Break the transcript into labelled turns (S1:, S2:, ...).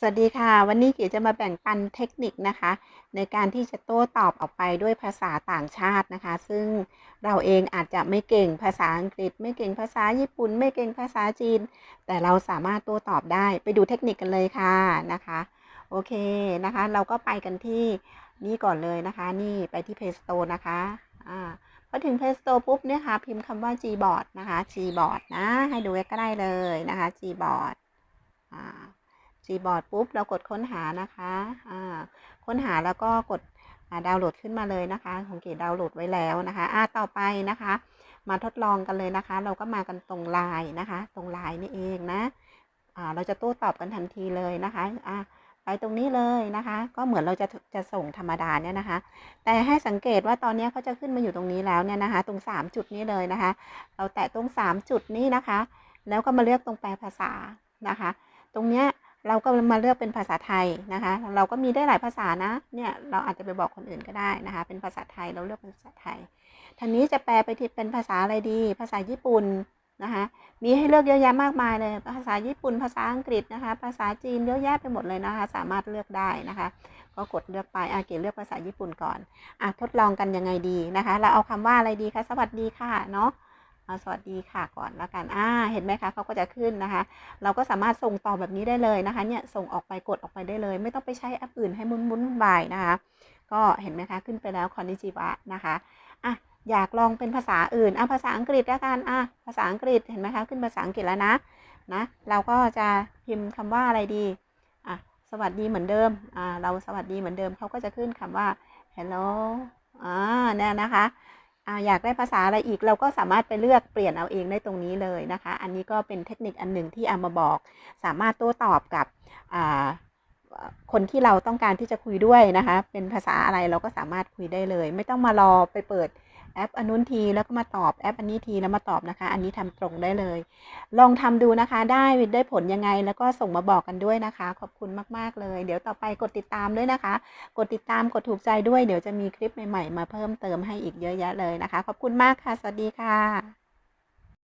S1: สวัสดีค่ะ วันนี้เก๋จะมาแบ่งปันเทคนิคนะคะ ในการที่จะโต้ตอบออกไปด้วยภาษาต่างชาตินะคะ ซึ่งเราเองอาจจะไม่เก่งภาษาอังกฤษ ไม่เก่งภาษาญี่ปุ่น ไม่เก่งภาษาจีน แต่เราสามารถโต้ตอบได้ไปดูเทคนิคกันเลยค่ะนะคะ โอเคนะคะ เราก็ไปกันที่นี่ก่อนเลยนะคะ นี่ไปที่ Play Store นะคะอ่าพอถึง Play Store ปุ๊บเนี่ยค่ะพิมพ์คำว่า Gboard นะคะ Gboard นะให้ดูก็ได้เลยนะคะ Gboard อ่า Gboard ปุ๊บเรากดค้นหานะคะอ่าค้นหาแล้วก็กดดาวน์โหลดขึ้นมาเลยนะคะ ของเก๋ดาวน์โหลดไว้แล้วนะคะอ่าต่อไปนะคะ มาทดลองกันเลยนะคะ เราก็มากันตรงไลน์นะคะ ตรงไลน์นี่เองนะอ่าเราจะโต้ตอบกันทันทีเลยนะคะอ่าไปตรงนี้เลยนะคะ ก็เหมือนเราจะจะส่งธรรมดาเนี่ยนะคะ แต่ให้สังเกตว่าตอนนี้เขาจะขึ้นมาอยู่ตรงนี้แล้วเนี่ยนะคะ ตรง 3 จุดนี้เลยนะคะ เราแตะตรง 3 จุดนี้นะคะ แล้วก็มาเลือกตรงแปลภาษานะคะ ตรงเนี้ย เราก็มาเลือกเป็นภาษาไทยนะคะ เราก็มีได้หลายภาษานะเนี่ยเราอาจจะไปบอกคนอื่นก็ได้นะคะ เป็นภาษาไทยเราเลือกเป็นภาษาไทยทางนี้จะแปลไปที่เป็นภาษาอะไรดี ภาษาญี่ปุ่นนะคะมีให้เลือกเยอะแยะมากมายเลย ภาษาญี่ปุ่น ภาษาอังกฤษนะคะ ภาษาจีนเยอะแยะไปหมดเลยนะคะ สามารถเลือกได้นะคะ ก็กดเลือกไปอาเกเลือกภาษาญี่ปุ่นก่อนอะทดลองกันยังไงดีนะคะ เราเอาคำว่าอะไรดีคะสวัสดีค่ะเนาะ สวัสดีค่ะก่อนแล้วกันอ่าเห็นไหมคะเขาก็จะขึ้นนะคะ เราก็สามารถส่งต่อแบบนี้ได้เลยนะคะเนี่ยส่งออกไปกดออกไปได้เลย ไม่ต้องไปใช้แอปอื่นให้มุนมุนวุ่ายนะคะ ก็เห็นไหมคะขึ้นไปแล้วคอนนิจิวะนะคะอะอยากลองเป็นภาษาอื่นอะภาษาอังกฤษแล้วกันอะภาษาอังกฤษเห็นไหมคะขึ้นภาษาอังกฤษแล้วนะนะเราก็จะพิมพ์คำว่าอะไรดีอะสวัสดีเหมือนเดิมอ่าเราสวัสดีเหมือนเดิมเขาก็จะขึ้นคำว่า hello อ่าเนี่ยนะคะ อยากได้ภาษาอะไรอีกเราก็สามารถไปเลือกเปลี่ยนเอาเองได้ตรงนี้เลยนะคะ อันนี้ก็เป็นเทคนิคอันหนึ่งที่เอามาบอก สามารถโต้ตอบกับคนที่เราต้องการที่จะคุยด้วยนะคะ เป็นภาษาอะไรเราก็สามารถคุยได้เลย ไม่ต้องมารอไปเปิด แอปอันนู้นทีแล้วก็มาตอบแอปอันนี้ทีแล้วมาตอบนะคะ อันนี้ทำตรงได้เลย ลองทำดูนะคะ ได้ได้ผลยังไงแล้วก็ส่งมาบอกกันด้วยนะคะ ขอบคุณมากๆเลย เดี๋ยวต่อไปกดติดตามด้วยนะคะ กดติดตามกดถูกใจด้วยเดี๋ยวจะมีคลิปใหม่ๆ มาเพิ่มเติมให้อีกเยอะแยะเลยนะคะ ขอบคุณมากค่ะ สวัสดีค่ะ